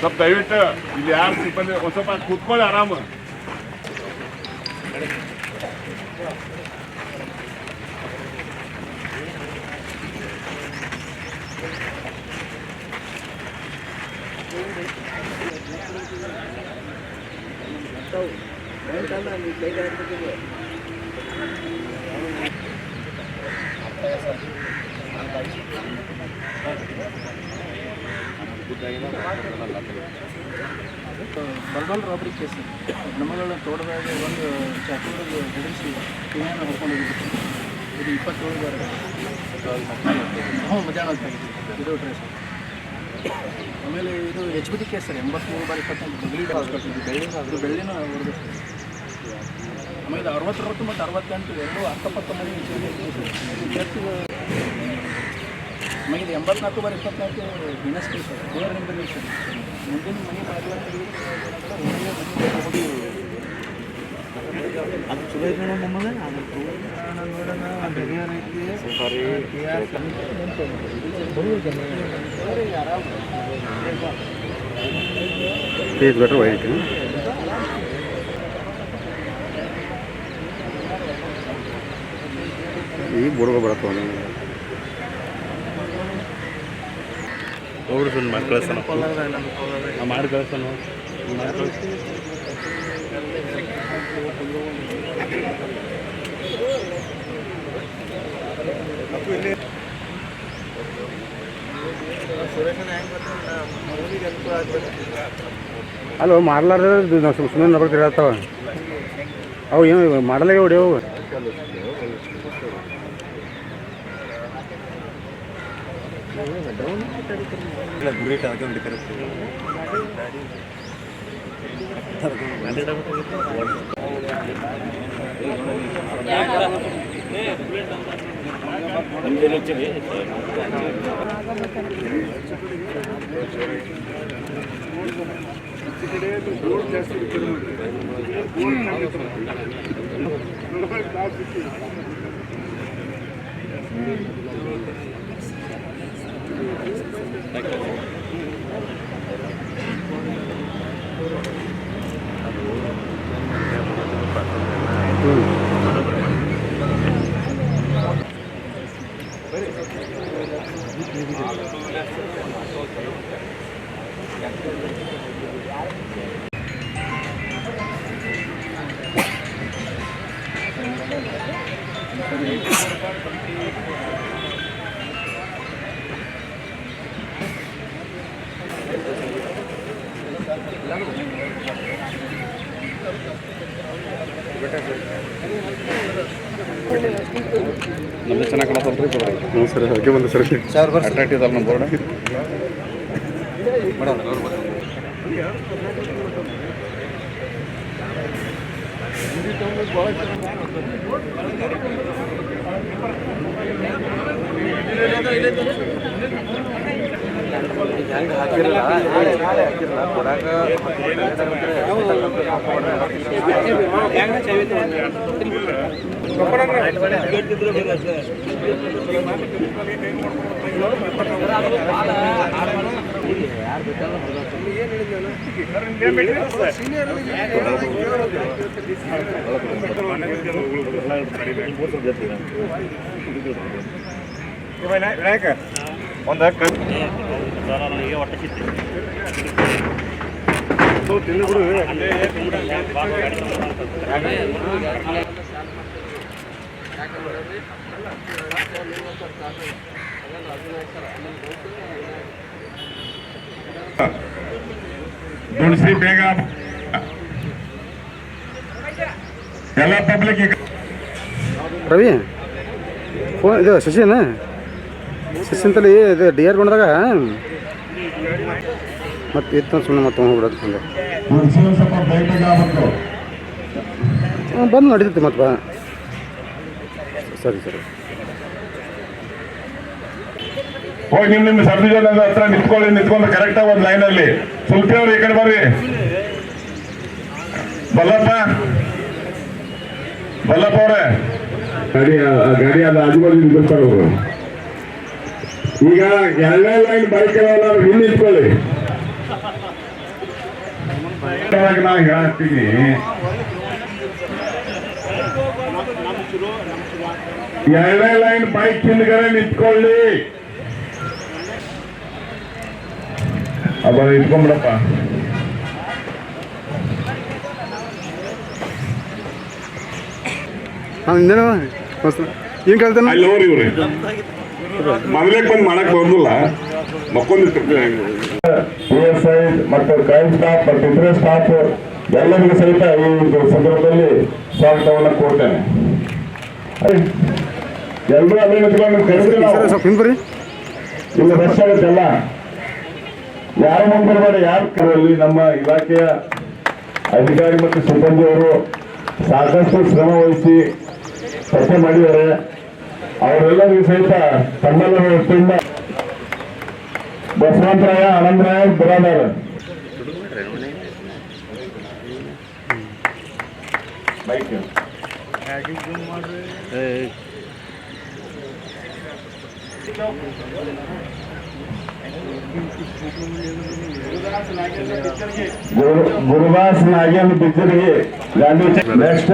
ಸ್ವಲ್ಪ ದಯವಿಟ್ಟು ಇಲ್ಲಿ ಯಾರು ಸಿಬ್ಬಂದಿ ಒಂದು ಸ್ವಲ್ಪ ಕೂತ್ಕೊಳ್ಳಿ ಆರಾಮ ಬರ್ಬಲ್ ರಾಬರಿ ಕೇಸ್. ನಮ್ಮಗಳ ತೋಟದಾಗ ಒಂದು ಚಾಕುವಿಗೆ ಹೆದರಿಸಿ ಏನೇನು ಹೊಡ್ಕೊಂಡು ಇದು ಇಪ್ಪತ್ತೇಳು ಬಾರ. ಹ್ಞೂ, ಮಧ್ಯಾಹ್ನ ಹೊತ್ತಾಗಿದೆ ಇದು ಡ್ರೆಸ್ ಆಮೇಲೆ ಇದು H B D case sir ಎಂಬತ್ಮೂರು ಬಾರಿ ಇಪ್ಪತ್ತೆಂಟು ಬೆಳ್ಳಿ ಇದು ಬೆಳ್ಳಿನ ಹೊಡೆದು. ಆಮೇಲೆ ಅರವತ್ತೊಂಬತ್ತು ಮತ್ತು ಅರವತ್ತೆಂಟು, ಎರಡು ಅಕ್ಕಪಕ್ಕ ಮನೆ ಆಮೇಲೆ ಇದು ಎಂಬತ್ನಾಲ್ಕು ಬಾರಿ ಇಪ್ಪತ್ನಾಲ್ಕು ಬಿನಸ್ ಕೇಸ್ ದೇವರ ಇನ್ಫಾರ್ಮೇಷನ್ ಮುಂದಿನ ಮನೆ ಬಾಗಿಲ ಅದು ಚಲೋ ಐತೆ ನೋಡೋಣ ನಮ್ಮದು. ಅದು ನೋಡೋಣ ಬೆಳೆಯೋ ರೀತಿ ಪೀಸ್ ಬೆಟ್ರ್ ವೈಟ್ ಈ ಬುಡುಗ ಬರತ್ತವ ಹೋಗ್ಬಿಡು ಸುಮ್ಮನೆ ಮಾಡಿ ಕಳಿಸ್ತಾನ ಮಾಡಿ ಕಳಿಸೋಣ. ಅಲ್ಲೋ ಮಾಡ್ಲಾರ್ದ ನಾವು ಸುಮ್ಮನೆ ಸುಮ್ಮನೆ ತಿರ್ಗಾಡ್ತಾವ ಅವು ಏನು ಮಾಡಲಾಗೆ ಹೊಡಿಯವು ಗುರಿಟ್ ಹಾಕೊಂಡು ಕರೆಕ್ಟ್ ನಮ್ದು ಹ್ಞೂ ಸರ್ ಅದಕ್ಕೆ ಬಂದ ಸರ್. ಅಟ್ರಾಕ್ಟಿವ್ ಇದಲ್ಲ ನಮ್ಮ ಬೋರ್ಡ್ ಹೆಂಗೆ ಹಾಕಿರಲ್ಲ ಹಾಕಿರಲ್ಲ ಕೊಡಾಗ ವಿನಾಯಕ ಒಂದು ತಿಂದು ಬಿಡು ದುಡ್ಸಿ ಬೇಗ ಎಲ್ಲ ಪಬ್ಲಿಕ್ ರವಿ? ಫೋನ್ ಇದು ಶಶಿನ? ಶಶಿಂತಲ್ಲಿ ಇದು ಡಿ ಆರ್ ಗೊಂಡದಾಗ ಮತ್ತೆ ಇತ್ತು ಸುಮ್ಮನೆ ಮತ್ತೆ ಹೋಗ್ಬಿಡೋದು ಹಂಗೆ. ಬಂದು ನಡೀತೈತಿ ಮತ್ತೆ ಬಾ. ಸರಿ ಸರಿ. ಹೋಗಿ ನಿಮ್ ನಿಮ್ಮ ಸಬ್ ಡಿವಿಷನ್ ಹತ್ರ ನಿಂತ್ಕೊಳ್ಳಿ ನಿಂತ್ಕೊಂಡು ಕರೆಕ್ಟ್ ಆಗಿ ಒಂದು ಲೈನ್ ಅಲ್ಲಿ. ಸುಲ್ಪಿ ಅವ್ರು ಈ ಕಡೆ ಬರ್ರಿ. ಬಲ್ಲಪ್ಪ. ಬಲ್ಲಪ್ಪ ಅವ್ರೆ. ಗಾಡಿ ಗಾಡಿ ಅಲ್ಲ ಆಜುಬಾಜು ನಿಂತ್ಕೊಳ್ತಾರ ಅವರು ಈಗ ಎರಡನೇ ಲೈನ್ ಬೈಕ್ ನಿಂತ್ಕೊಳ್ಳಿ. ಅವಾಗ ನಾ ಹೇಳ್ತೀನಿ. ಎರಡನೇ ಲೈನ್ ಬೈಕ್ ಹಿಂದ್ಗಡೆ ನಿಂತ್ಕೊಳ್ಳಿ. ಅಬ್ಬ ಇಟ್ಕೊಂಬಿಡಪ್ಪ ಹಾಂ ಇಂದೇನವ ಮಸ್ತ್ ಏನು ಕೇಳ್ತಾನೆ ಅಲ್ಲಿ ನೋಡಿ ಇವ್ರಿ. ಮೊದಲೇ ಬಂದು ಮಾಡಕ್ ಬಂದಿಲ್ಲ. ಮಕ್ಕೊಂದಿರ್ತಾರೆ ಪಿ ಎಸ್ ಐ ಮತ್ತು ಕ್ರೈಮ್ ಸ್ಟಾಫ್ ಮತ್ತು ಇತರೆ ಸ್ಟಾಫ್ ಎಲ್ಲರಿಗೂ ಸಹಿತ ಈ ಒಂದು ಸಂದರ್ಭದಲ್ಲಿ ಸ್ವಾಗತವನ್ನು ಕೋರ್ತೇನೆ. ಎಲ್ಲರೂ ಅಲ್ಲೇ ನಿಂತ್ಕೊಂಡು ಕರೆದ್ರೆ ಇಲ್ಲಿ ರಶ್ ಆಗುತ್ತಲ್ಲ? ಯಾರು ಮುಂಬರಬೇಡ ಯಾರು ಕರೆಯಲ್ಲಿ ನಮ್ಮ ಇಲಾಖೆಯ ಅಧಿಕಾರಿ ಮತ್ತು ಸಿಬ್ಬಂದಿಯವರು ಸಾಕಷ್ಟು ಶ್ರಮ ವಹಿಸಿ ಪತ್ತೆ ಮಾಡಿದ್ದಾರೆ. ಅವರೆಲ್ಲರಿಗೂ ಸಹಿತ ತಮ್ಮೆಲ್ಲ ವತಿಯಿಂದ ಬಸವಂತರಾಯ ಆನಂದರಾಯ ಬಿರಾದಾರ ಬೈಕ್ ಗುರು Gurudas Nagendra ಬಿದ್ದರಿಗೆ Gandhi next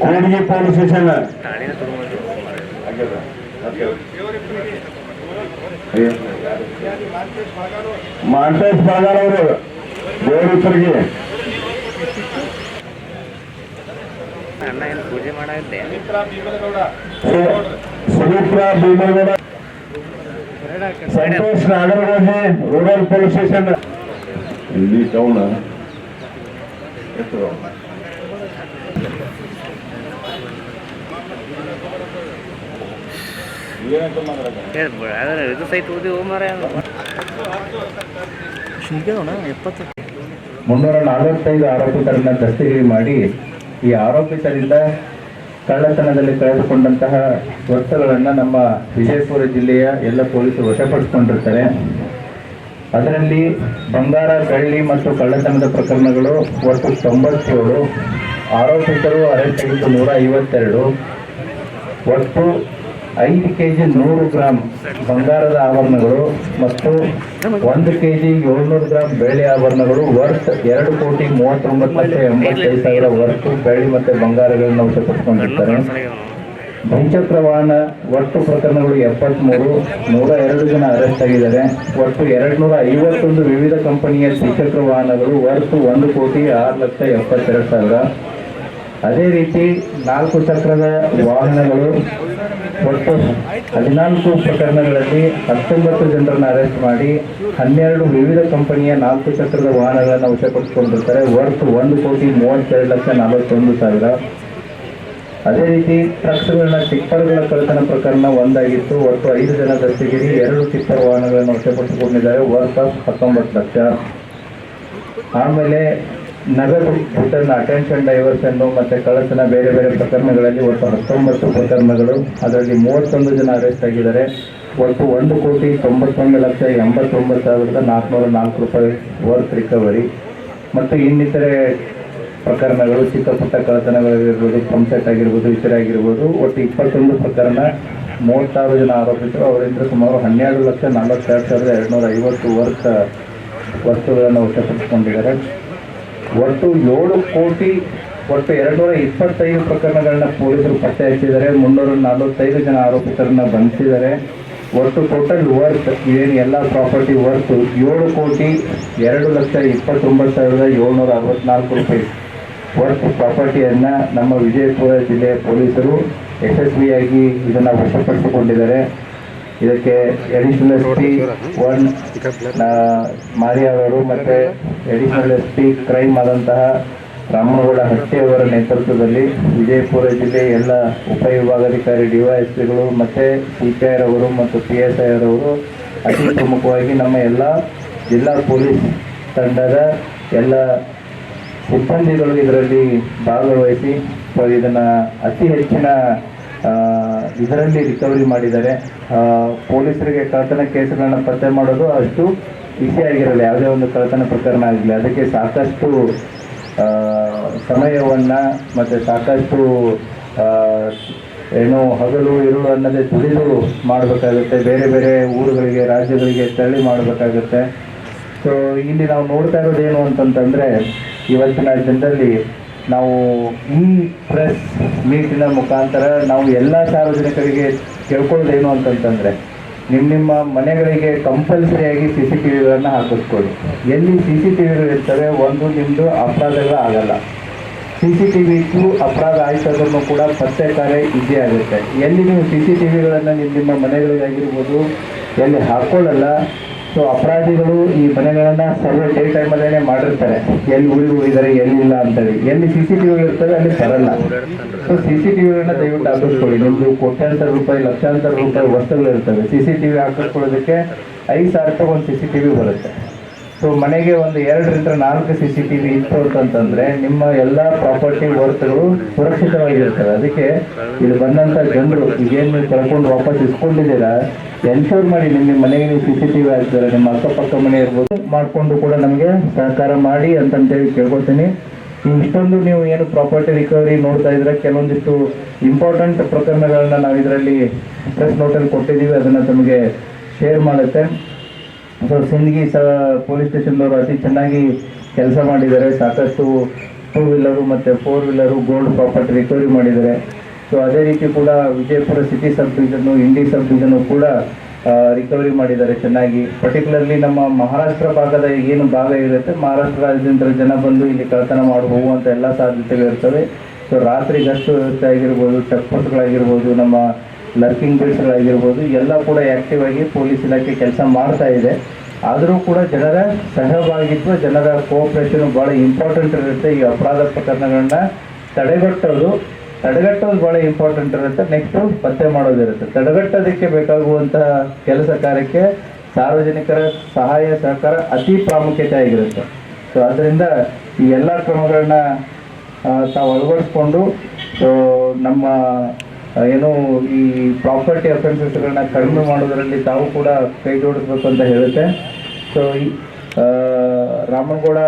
Kudgi police station Mantesh ಬಾಗಾರ್ ಅವರು ದೇವರುತ್ತರಿಗೆ Sumitra Bhimegowda Santosh Nagaragoji rural police station ಇಲ್ಲಿ ಟೌನ್ ಎಷ್ಟು ಇದು ಸೈಟ್ ಓದಿ ಮಾರ ಎಪ್ಪತ್ತು. ಮುನ್ನೂರ ನಲವತ್ತೈದು ಆರೋಪಿತರನ್ನ ದಸ್ತಗಿರಿ ಮಾಡಿ ಈ ಆರೋಪಿತರಿಂದ ಕಳ್ಳತನದಲ್ಲಿ ಕಳೆದುಕೊಂಡಂತಹ ವಸ್ತುಗಳನ್ನು ನಮ್ಮ ವಿಜಯಪುರ ಜಿಲ್ಲೆಯ ಎಲ್ಲ ಪೊಲೀಸರು ವಶಪಡಿಸಿಕೊಂಡಿರ್ತಾರೆ. ಅದರಲ್ಲಿ ಬಂಗಾರ ಬೆಳ್ಳಿ ಮತ್ತು ಕಳ್ಳತನದ ಪ್ರಕರಣಗಳು ಒಟ್ಟು ತೊಂಬತ್ತೇಳು. ಆರೋಪಿತರು ಅರೆಸ್ಟ್ ಆಗಿದ್ದು ನೂರ ಐವತ್ತೆರಡು. ಒಟ್ಟು ಐದು ಕೆ ಜಿ ನೂರು ಗ್ರಾಂ ಬಂಗಾರದ ಆಭರಣಗಳು ಮತ್ತು ಒಂದು ಕೆ ಜಿ ಏಳ್ನೂರು ಗ್ರಾಂ ಬೆಳ್ಳಿ ಆಭರಣಗಳು ವರ್ತ್ ಎರಡು ಕೋಟಿ ಮೂವತ್ತೊಂಬತ್ತು ಲಕ್ಷ ಎಂಬತ್ತೈದು ಸಾವಿರ ವರ್ತು ಬೆಳ್ಳಿ ಮತ್ತು ಬಂಗಾರಗಳನ್ನು ವಶಪಡಿಸಿಕೊಂಡಿರ್ತಾರೆ ದ್ವಿಚಕ್ರ ವಾಹನ ಒಟ್ಟು ಪ್ರಕರಣಗಳು ಎಪ್ಪತ್ತ್ಮೂರು ನೂರ ಎರಡು ಜನ ಅರೆಸ್ಟ್ ಆಗಿದ್ದಾರೆ. ಒಟ್ಟು ಎರಡು ನೂರ ಐವತ್ತೊಂದು ವಿವಿಧ ಕಂಪನಿಯ ದ್ವಿಚಕ್ರ ವಾಹನಗಳು ವರ್ತು ಒಂದು ಕೋಟಿ ಆರು ಲಕ್ಷ ಎಪ್ಪತ್ತೆರಡು ಸಾವಿರ. ಅದೇ ರೀತಿ ನಾಲ್ಕು ಚಕ್ರದ ವಾಹನಗಳು ಒಟ್ಟು ಹದಿನಾಲ್ಕು ಪ್ರಕರಣಗಳಲ್ಲಿ ಹತ್ತೊಂಬತ್ತು ಜನರನ್ನು ಅರೆಸ್ಟ್ ಮಾಡಿ, ಹನ್ನೆರಡು ವಿವಿಧ ಕಂಪನಿಯ ನಾಲ್ಕು ಚಕ್ರದ ವಾಹನಗಳನ್ನು ವಶಪಡಿಸಿಕೊಂಡಿರ್ತಾರೆ. ವರ್ತ್ ಒಂದು ಕೋಟಿ ಮೂವತ್ತೆರಡು ಲಕ್ಷ ನಲವತ್ತೊಂದು ಸಾವಿರ. ಅದೇ ರೀತಿ ಟ್ರಕ್ಸ್ಗಳನ್ನ, ಟಿಪ್ಪರ್ಗಳ ಕಳ್ಳತನ ಪ್ರಕರಣ ಒಂದಾಗಿತ್ತು. ಒಟ್ಟು ಐದು ಜನ ದಸ್ತಗಿರಿ ಎರಡು ಟಿಪ್ಪರ್ ವಾಹನಗಳನ್ನು ವಶಪಡಿಸಿಕೊಂಡಿದ್ದಾರೆ. ವರ್ತ್ ಆಫ್ ಹತ್ತೊಂಬತ್ತು ಲಕ್ಷ. ಆಮೇಲೆ ನಗದು ರಿಟರ್ನ್ ಅಟೆನ್ಷನ್ ಡೈವರ್ಸನ್ನು ಮತ್ತು ಕಳ್ಳತನ ಬೇರೆ ಬೇರೆ ಪ್ರಕರಣಗಳಲ್ಲಿ ಒಟ್ಟು ಹತ್ತೊಂಬತ್ತು ಪ್ರಕರಣಗಳು. ಅದರಲ್ಲಿ ಮೂವತ್ತೊಂದು ಜನ ಅರೆಸ್ಟ್ ಆಗಿದ್ದಾರೆ. ಒಟ್ಟು ಒಂದು ಕೋಟಿ ತೊಂಬತ್ತೊಂದು ಲಕ್ಷ ಎಂಬತ್ತೊಂಬತ್ತು ಸಾವಿರದ ನಾಲ್ಕುನೂರ ನಾಲ್ಕು ರೂಪಾಯಿ ವರ್ತ್ ರಿಕವರಿ ಮತ್ತು ಇನ್ನಿತರೆ ಪ್ರಕರಣಗಳು ಚಿಕ್ಕ ಪುಟ್ಟ ಕಳತನಗಳಾಗಿರ್ಬೋದು ಪಂಪ್ಸೆಟ್ ಆಗಿರ್ಬೋದು, ಇತರೆ ಆಗಿರ್ಬೋದು, ಒಟ್ಟು ಇಪ್ಪತ್ತೊಂದು ಪ್ರಕರಣ ಮೂವತ್ತಾರು ಜನ ಆರೋಪಿತರು. ಅವರಿಂದ ಸುಮಾರು ಹನ್ನೆರಡು ಲಕ್ಷ ನಲವತ್ತೆರಡು ಸಾವಿರದ ಎರಡುನೂರ ಐವತ್ತು ವರ್ತ್ ವಸ್ತುಗಳನ್ನು ವಶಪಡಿಸಿಕೊಂಡಿದ್ದಾರೆ. ಒಟ್ಟು ಏಳು ಕೋಟಿ, ಒಟ್ಟು ಎರಡುನೂರ ಇಪ್ಪತ್ತೈದು ಪ್ರಕರಣಗಳನ್ನ ಪೊಲೀಸರು ಪತ್ತೆ ಹಚ್ಚಿದ್ದಾರೆ. ಮುನ್ನೂರ ನಲವತ್ತೈದು ಜನ ಆರೋಪಿತರನ್ನ ಬಂಧಿಸಿದ್ದಾರೆ. ಒಟ್ಟು ಟೋಟಲ್ ವರ್ತ್ ಏನು ಎಲ್ಲ ಪ್ರಾಪರ್ಟಿ ವರ್ತ್ ಏಳು ಕೋಟಿ, ಎರಡು ಲಕ್ಷ ಇಪ್ಪತ್ತೊಂಬತ್ತು ಸಾವಿರದ ಏಳ್ನೂರ ಅರವತ್ನಾಲ್ಕು ರೂಪಾಯಿ ವರ್ತ್ ಪ್ರಾಪರ್ಟಿಯನ್ನು ನಮ್ಮ ವಿಜಯಪುರ ಜಿಲ್ಲೆಯ ಪೊಲೀಸರು ಯಶಸ್ವಿಯಾಗಿ ಇದನ್ನು ವಶಪಡಿಸಿಕೊಂಡಿದ್ದಾರೆ. ಇದಕ್ಕೆ ಎಡಿಷನಲ್ ಎಸ್ ಪಿ ಒನ್ ಮಾರಿಯಾವರು ಮತ್ತು ಎಡಿಷನಲ್ ಎಸ್ ಪಿ ಕ್ರೈಮ್ ಆದಂತಹ ರಾಮನಗೌಡ ಹಟ್ಟಿಯವರ ನೇತೃತ್ವದಲ್ಲಿ ವಿಜಯಪುರ ಜಿಲ್ಲೆ ಎಲ್ಲ ಉಪವಿಭಾಗಾಧಿಕಾರಿ ವಿಭಾಗಾಧಿಕಾರಿ ಡಿವೈಎಸ್ಪಿಗಳು ಮತ್ತೆ ಸಿ ಪಿ ಐ ರವರು ಮತ್ತು ಪಿ ಎಸ್ ಐ ಅವರು ಅತಿ ಪ್ರಮುಖವಾಗಿ ನಮ್ಮ ಎಲ್ಲ ಜಿಲ್ಲಾ ಪೊಲೀಸ್ ತಂಡದ ಎಲ್ಲ ಸಿಬ್ಬಂದಿಗಳು ಇದರಲ್ಲಿ ಭಾಗವಹಿಸಿ ಇದನ್ನು ಅತಿ ಹೆಚ್ಚಿನ ಇದರಲ್ಲಿ ರಿಕವರಿ ಮಾಡಿದ್ದಾರೆ. ಪೊಲೀಸರಿಗೆ ಕಳ್ತನ ಕೇಸುಗಳನ್ನ ಪತ್ತೆ ಮಾಡೋದು ಅಷ್ಟು ಈಸಿ ಆಗಿರಲ್ಲ, ಯಾವುದೇ ಒಂದು ಕಳ್ಳತನ ಪ್ರಕರಣ ಆಗಲಿ ಅದಕ್ಕೆ ಸಾಕಷ್ಟು ಸಮಯವನ್ನು ಮತ್ತು ಸಾಕಷ್ಟು ಏನು ಹಗಲು ಇರುಳು ಅನ್ನೋದೇ ದುಡಿದು ಮಾಡಬೇಕಾಗುತ್ತೆ. ಬೇರೆ ಬೇರೆ ಊರುಗಳಿಗೆ, ರಾಜ್ಯಗಳಿಗೆ ತೆರಳಿ ಮಾಡಬೇಕಾಗುತ್ತೆ. ಸೊ ಇಲ್ಲಿ ನಾವು ನೋಡ್ತಾ ಇರೋದೇನು ಅಂತಂತಂದರೆ, ಇವತ್ತಿನ ಜನರಲ್ಲಿ ನಾವು ಈ ಪ್ರೆಸ್ ಮೀಟಿನ ಮುಖಾಂತರ ನಾವು ಎಲ್ಲ ಸಾರ್ವಜನಿಕರಿಗೆ ಕೇಳ್ಕೊಳ್ಳೋದೇನು ಅಂತಂತಂದರೆ ನಿಮ್ಮ ನಿಮ್ಮ ಮನೆಗಳಿಗೆ ಕಂಪಲ್ಸರಿಯಾಗಿ ಸಿ ಸಿ ಟಿ ವಿಗಳನ್ನು ಹಾಕಿಸ್ಕೊಳ್ಳಿ ಎಲ್ಲಿ ಸಿ ಸಿ ಟಿ ವಿಗಳು ಇರ್ತವೆ, ಒಂದು ನಿಮ್ಮದು ಅಪರಾಧಗಳು ಆಗಲ್ಲ. ಸಿ ಸಿ ಟಿ ವಿ ಅಪರಾಧ ಆಯ್ತದನ್ನು ಕೂಡ ಪತ್ತೆ ಕಾರ್ಯ ಇದ್ದೇ ಆಗುತ್ತೆ. ಎಲ್ಲಿ ನೀವು ಸಿ ಸಿ ಟಿ ವಿಗಳನ್ನು ನಿಮ್ಮ ನಿಮ್ಮ ಮನೆಗಳಿಗಾಗಿರ್ಬೋದು, ಎಲ್ಲಿ ಹಾಕೊಳ್ಳಲ್ಲ ಸೊ ಅಪರಾಧಿಗಳು ಈ ಮನೆಗಳನ್ನು ಸರ್ವೆ ಡೇ ಟೈಮಲ್ಲೇ ಮಾಡಿರ್ತಾರೆ. ಎಲ್ಲಿ ಉಳಿದು ಉಳಿದರೆ ಎಲ್ಲಿಲ್ಲ ಅಂತೇಳಿ. ಎಲ್ಲಿ ಸಿ ಸಿ ಟಿ ವಿಗಳು ಇರ್ತವೆ, ಅಲ್ಲಿ ಬರಲ್ಲ. ಸೊ ಸಿ ಸಿ ಟಿವಿಗಳನ್ನ ದಯವಿಟ್ಟು ಹಾಕಿಸ್ಕೊಳ್ಳಿ. ನಿಮ್ಮದು ಕೋಟ್ಯಾಂತರ ರೂಪಾಯಿ, ಲಕ್ಷಾಂತರ ರೂಪಾಯಿ ವಸ್ತುಗಳು ಇರ್ತವೆ. ಸಿ ಸಿ ಟಿವಿ ಹಾಕಿಸ್ಕೊಳ್ಳೋದಕ್ಕೆ ಐದು ಸಾವಿರ ರೂಪಾಯಿ ಒಂದು ಸಿ ಸಿ ಟಿವಿ ಬರುತ್ತೆ. ಸೊ ಮನೆಗೆ ಒಂದು ಎರಡರಿಂದ ನಾಲ್ಕು ಸಿ ಸಿ ಟಿ ವಿ ಇತ್ತು ನಿಮ್ಮ ಎಲ್ಲ ಪ್ರಾಪರ್ಟಿ ವರ್ತ್ಗಳು ಸುರಕ್ಷಿತವಾಗಿರ್ತವೆ ಅದಕ್ಕೆ ಇಲ್ಲಿ ಬಂದಂಥ ಜನರು, ಈಗೇನು ಕಳ್ಕೊಂಡು ವಾಪಸ್ ಇಸ್ಕೊಂಡಿದ್ದೀರಾ ಎನ್ಶೋರ್ ಮಾಡಿ ನಿಮ್ಮ ಮನೆಗೆ ನೀವು ಸಿ ಸಿ ಟಿ ವಿ ಹಾಕ್ತಾರೆ ನಿಮ್ಮ ಅಕ್ಕಪಕ್ಕ ಮನೆ ಇರ್ಬೋದು, ಮಾಡಿಕೊಂಡು ಕೂಡ ನಮಗೆ ಸಹಕಾರ ಮಾಡಿ ಅಂತಂತೇಳಿ ಕೇಳ್ಕೊತೀನಿ ಇಷ್ಟೊಂದು ನೀವು ಏನು ಪ್ರಾಪರ್ಟಿ ರಿಕವರಿ ನೋಡ್ತಾ ಇದ್ರೆ ಕೆಲವೊಂದಿಷ್ಟು ಇಂಪಾರ್ಟೆಂಟ್ ಪ್ರಕರಣಗಳನ್ನ ನಾವು ಇದರಲ್ಲಿ ಪ್ರೆಸ್ ನೋಟಲ್ಲಿ ಕೊಟ್ಟಿದ್ದೀವಿ, ಅದನ್ನು ತಮಗೆ ಶೇರ್ ಮಾಡುತ್ತೆ. ಸೊ ಸಿಂದಗಿ ಸ ಪೊಲೀಸ್ ಸ್ಟೇಷನ್ದವರು ಅತಿ ಚೆನ್ನಾಗಿ ಕೆಲಸ ಮಾಡಿದ್ದಾರೆ. ಸಾಕಷ್ಟು ಟೂ ವೀಲರು ಮತ್ತು four wheeler gold property recovery ಮಾಡಿದ್ದಾರೆ. ಸೊ ಅದೇ ರೀತಿ ಕೂಡ Vijayapura city sub division Indi sub division ಕೂಡ ರಿಕವರಿ ಮಾಡಿದ್ದಾರೆ ಚೆನ್ನಾಗಿ. ಪರ್ಟಿಕ್ಯುಲರ್ಲಿ ನಮ್ಮ ಮಹಾರಾಷ್ಟ್ರ ಭಾಗದ ಏನು ಭಾಗ ಇರುತ್ತೆ, ಮಹಾರಾಷ್ಟ್ರ ರಾಜ್ಯದಿಂದ ಜನ ಬಂದು ಇಲ್ಲಿ ಕಳ್ಳತನ ಮಾಡಿ ಹೋಗುವಂಥ ಎಲ್ಲ ಸಾಧ್ಯತೆಗಳಿರ್ತವೆ ಸೊ ರಾತ್ರಿ ಗಸ್ತು ವ್ಯವಸ್ಥೆ ಆಗಿರ್ಬೋದು ಚೆಕ್ ಪೋಸ್ಟ್ಗಳಾಗಿರ್ಬೋದು ನಮ್ಮ ಲರ್ಕಿಂಗ್ ಬಿಡ್ಸ್ಗಳಾಗಿರ್ಬೋದು ಎಲ್ಲ ಕೂಡ ಆ್ಯಕ್ಟಿವ್ ಆಗಿ ಪೊಲೀಸ್ ಇಲಾಖೆ ಕೆಲಸ ಮಾಡ್ತಾ ಇದೆ. ಆದರೂ ಕೂಡ ಜನರ ಸಹಭಾಗಿತ್ವ, ಜನರ ಕೋಆಪ್ರೇಷನ್ ಭಾಳ ಇಂಪಾರ್ಟೆಂಟ್ ಇರುತ್ತೆ. ಈ ಅಪರಾಧ ಪ್ರಕರಣಗಳನ್ನ ತಡೆಗಟ್ಟೋದು ತಡೆಗಟ್ಟೋದು ಭಾಳ ಇಂಪಾರ್ಟೆಂಟ್ ಇರುತ್ತೆ. ನೆಕ್ಸ್ಟು ಪತ್ತೆ ಮಾಡೋದಿರುತ್ತೆ. ತಡೆಗಟ್ಟೋದಕ್ಕೆ ಬೇಕಾಗುವಂತಹ ಕೆಲಸ ಕಾರ್ಯಕ್ಕೆ ಸಾರ್ವಜನಿಕರ ಸಹಾಯ, ಸಹಕಾರ ಅತಿ ಪ್ರಾಮುಖ್ಯತೆ ಆಗಿರುತ್ತೆ. ಸೊ ಅದರಿಂದ ಈ ಎಲ್ಲ ಕ್ರಮಗಳನ್ನ ತಾವು ಅಳವಡಿಸ್ಕೊಂಡು ನಮ್ಮ ಏನು ಈ ಪ್ರಾಪರ್ಟಿ ಅಫೆನ್ಸಸ್ಗಳನ್ನ ಕಡಿಮೆ ಮಾಡೋದರಲ್ಲಿ ತಾವು ಕೂಡ ಕೈ ಜೋಡಿಸ್ಬೇಕು ಅಂತ ಹೇಳುತ್ತೆ. ಸೊ ಈ ರಾಮನಗೌಡ